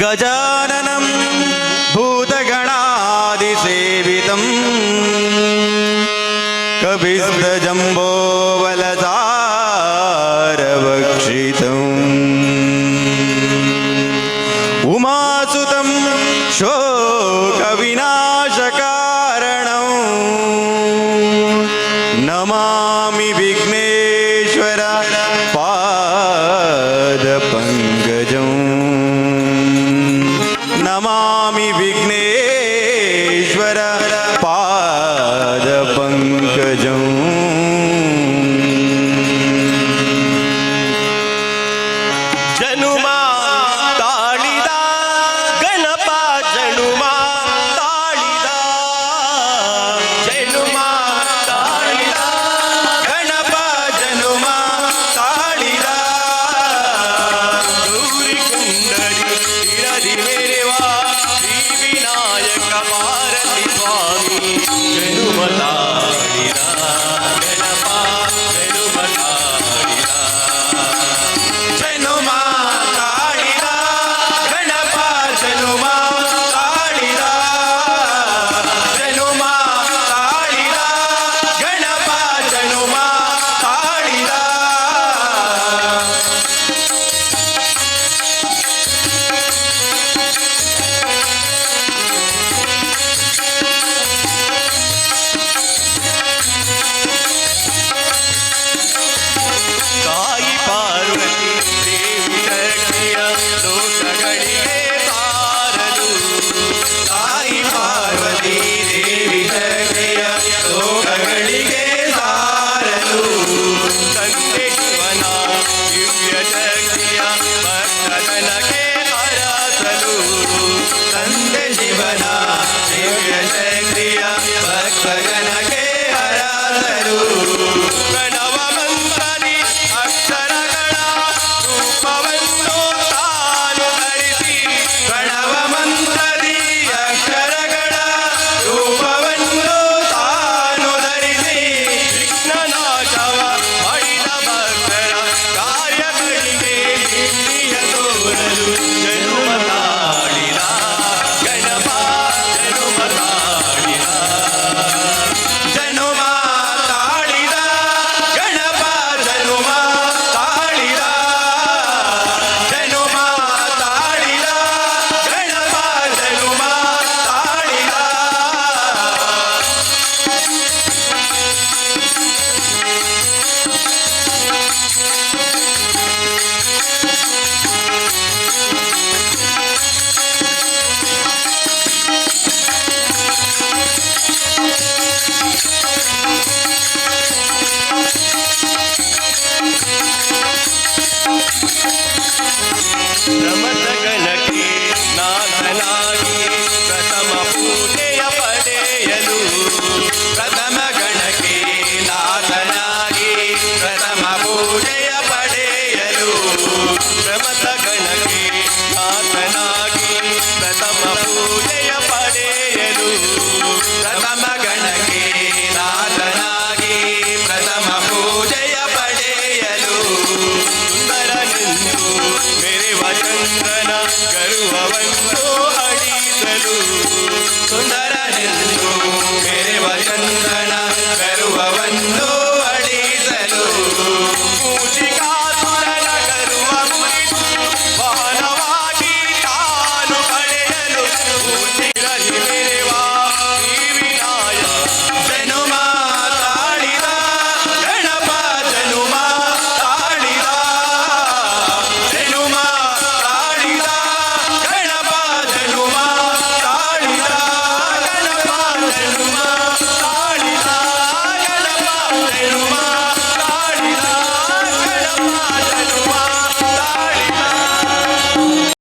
गजाननं भूतगणादिसेवितं कविस्तजम्बोवलतारवक्षितम् उमासुतं शोकविनाशकारणं नमामि विघ्नेश्वर ಜನುಮಾ ತಾಳಿದ ಗಣಪ ಜನುಮಾ ತಾಳಿದ ಜನುಮಾ ತಾಳಿದ ಗಣಪ ಜನುಮಾ ತಾಳಿದ ಗೌರಿ ಕುಂಡಲಿ ಇರದಿ ಮೇರೆವಾ ಶ್ರೀ ವಿನಾಯಕ ಪಾರತಿ তোমার ಮತ ಗಣಕಿ ನಾ ಪ್ರಥಮ ಪೂಜೆಯ ಪಡೆಯಲು ಪ್ರಥಮ ಗಣಕೀ ನಾಥನಾಗಿ ಪ್ರಥಮ ಪೂಜೆಯ ಪಡೆಯಲು ಪ್ರಮದ ಗಣಕಿ ನಾತನಾಗಿ ಪ್ರಥಮ ಪೂಜೆ tonight.